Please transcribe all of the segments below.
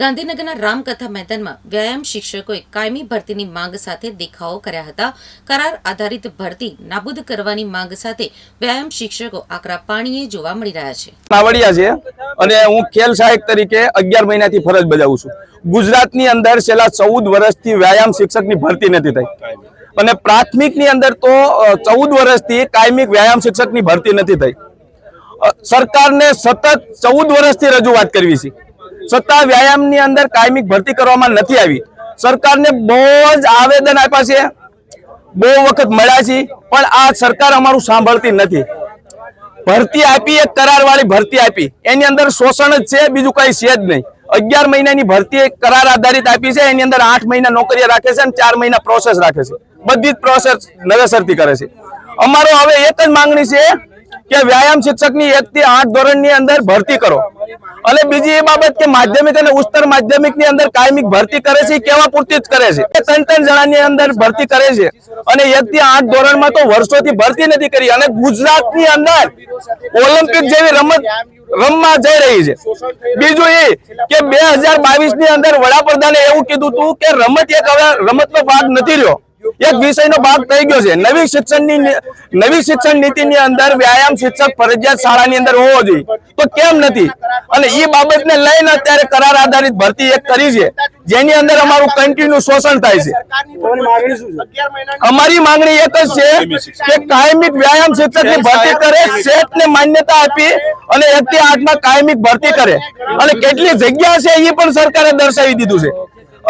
ગાંધીનગરના રામકથા મેદાનમાં વ્યાયામ શિક્ષકોએ કાયમી ભરતીની માંગ સાથે દેખાવો કર્યા હતા. કરાર આધારિત ભરતી નાબૂદ કરવાની માંગ સાથે વ્યાયામ શિક્ષકો આકરા પાણીએ જોવા મળી રહ્યા છે. નાવડિયા છે અને હું ખેલ સહાયક તરીકે અગિયાર મહિનાથી ફરજ બજાવું છું. ગુજરાતની અંદર છેલ્લા ચૌદ વર્ષથી વ્યાયામ શિક્ષકની ભરતી નથી થઈ. અને પ્રાથમિકની અંદર તો ચૌદ વર્ષથી કાયમિક વ્યાયામ શિક્ષકની ભરતી નથી થઈ. સરકારને સતત ચૌદ વર્ષથી રજૂઆત કરવી છે. છતાં વ્યાયામની અંદર કાયમિક ભરતી કરવામાં નથી આવી. સરકારને બહુ જ આવેદન આપ્યા છે. બહુ વખત મળ્યા છે, પણ આ સરકાર અમારું સાંભળતી નથી. ભરતી આપી, એક કરાર વાળી ભરતી આપી. એની અંદર શોષણ જ છે, બીજું કઈ છે જ નહીં. અગિયાર મહિનાની ભરતી કરાર આધારિત આપી છે, એની અંદર આઠ મહિના નોકરી રાખે છે અને ચાર મહિના પ્રોસેસ રાખે છે. બધી જ પ્રોસેસ નવેસરથી કરે છે. અમારો હવે એક જ માંગણી છે કે વ્યાયામ શિક્ષકની એક થી આઠ ધોરણની અંદર ભરતી કરો. અને બીજી એ બાબત કે માધ્યમિક અને ઉચ્ચતર માધ્યમિકની અંદર કાયમિક ભરતી કરે છે કેવા પૂરતી જ કરે છે? ત્રણ ત્રણ જણાની અંદર ભરતી કરે છે. અને એક થી આઠ ધોરણમાં તો વર્ષોથી ભરતી નથી કરી. અને ગુજરાતની અંદર ઓલિમ્પિક જેવી રમત રમવા જઈ રહી છે. બીજું એ કે બે ની અંદર વડાપ્રધાને એવું કીધું હતું કે રમત એક હવે રમતનો ભાગ નથી રહ્યો. એક વિષયનો ભાગ થઈ ગયો છે. નવી શિક્ષણની નવી શિક્ષણ નીતિની અંદર વ્યાયામ શિક્ષક ફરજિયાત શાળાની અંદર હોવો જોઈએ. તો કેમ નથી? અને એ બાબતને લઈને અત્યારે કરાર આધારિત ભરતી એક કરી છે. જેની અંદર અમારું કન્ટિન્યુ શોષણ થાય છે. અમારી માંગણી એક જ છે કે કાયમિક વ્યાયામ શિક્ષકની ભરતી કરે સેટ ને માન્યતા આપી અને એક થી આઠમાં કાયમિક ભરતી કરે. અને કેટલી જગ્યા છે એ પણ સરકારે દર્શાવી દીધું છે.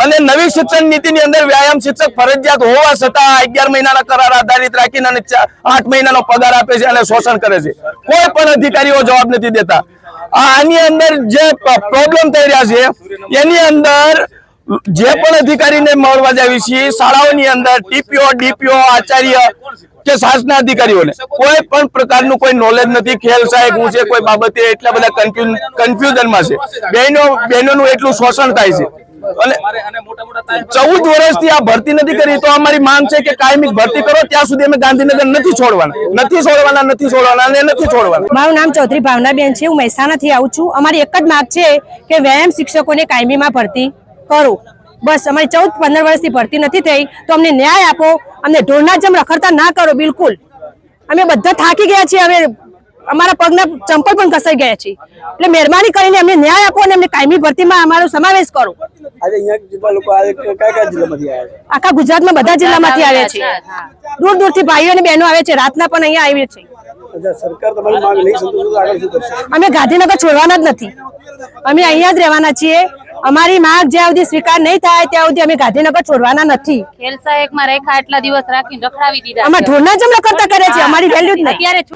અને નવી શિક્ષણ નીતિની અંદર વ્યાયામ શિક્ષક ફરજિયાત હોવા છતાં અગિયાર મહિનાના કરાર આધારિત રાખીને અને આઠ મહિનાનો પગાર આપે છે અને શોષણ કરે છે. કોઈ પણ અધિકારીઓ જવાબ નથી દેતા. આની અંદર જે પ્રોબ્લેમ થઈ રહ્યા છે, એની અંદર જે પણ અધિકારીને મળવા જાવી છીએ શાળાઓની અંદર ટીપીઓ, ડીપીઓ, આચાર્ય કે શાસના અધિકારીઓને. કોઈ પણ પ્રકારનું કોઈ નોલેજ નથી ખેલ સાહેબ હું છે કોઈ બાબતે એટલા બધા કન્ફ્યુઝનમાં છે. બહેનો બહેનોનું એટલું શોષણ થાય છે. અને ચૌદ વર્ષથી આ ભરતી નથી કરી તો અમારી માંગ છે કે કાયમી ભરતી કરો ત્યાં સુધી અમે ગાંધીનગર નથી છોડવાના. નથી છોડવાના નથી છોડવાના અને નથી છોડવાના. મારું નામ ચૌધરી ભાવનાબેન છે હું મહેસાણાથી આવું છું. અમારી એક જ માગ છે કે વ્યાયામ શિક્ષકોને કાયમીમાં ભરતી કરો. બસ અમારી ચૌદ પંદર વર્ષથી ભરતી નથી થઈ તો અમને ન્યાય આપો. અમને ઢોરના જેમ રખડતા ના કરો બિલકુલ. અમે બધા થાકી ગયા છીએ હવે અમારા પગના ચંપલ પણ ઘસાઈ ગયા છે એટલે મહેરબાની કરીને અમને ન્યાય આપો અને અમને કાયમી ભરતીમાં અમારો સમાવેશ કરો. આજે અહીંયા જેટલા લોકો આજે કયા કયા જિલ્લામાંથી આવ્યા છે આખા ગુજરાતમાં બધા જિલ્લામાંથી આવે છે દૂર દૂરથી ભાઈઓ અને બહેનો આવે છે રાતના પણ અહીંયા આવે છે અમે ગાંધીનગર છોડવાના જ નથી. અમે અહીંયા જ રહેવાના છીએ. અમારી માંગ જ્યાં સુધી સ્વીકાર નહીં થાય ત્યાં સુધી અમે ગાંધીનગર છોડવાના નથી. ખેલ સહાયકમાં રેખા એટલા દિવસ રાખીને રખડાવી દીધા આમાં ઢોરના જેમ કરતા કરે છે અમારી વેલ્યુ જ નહીં.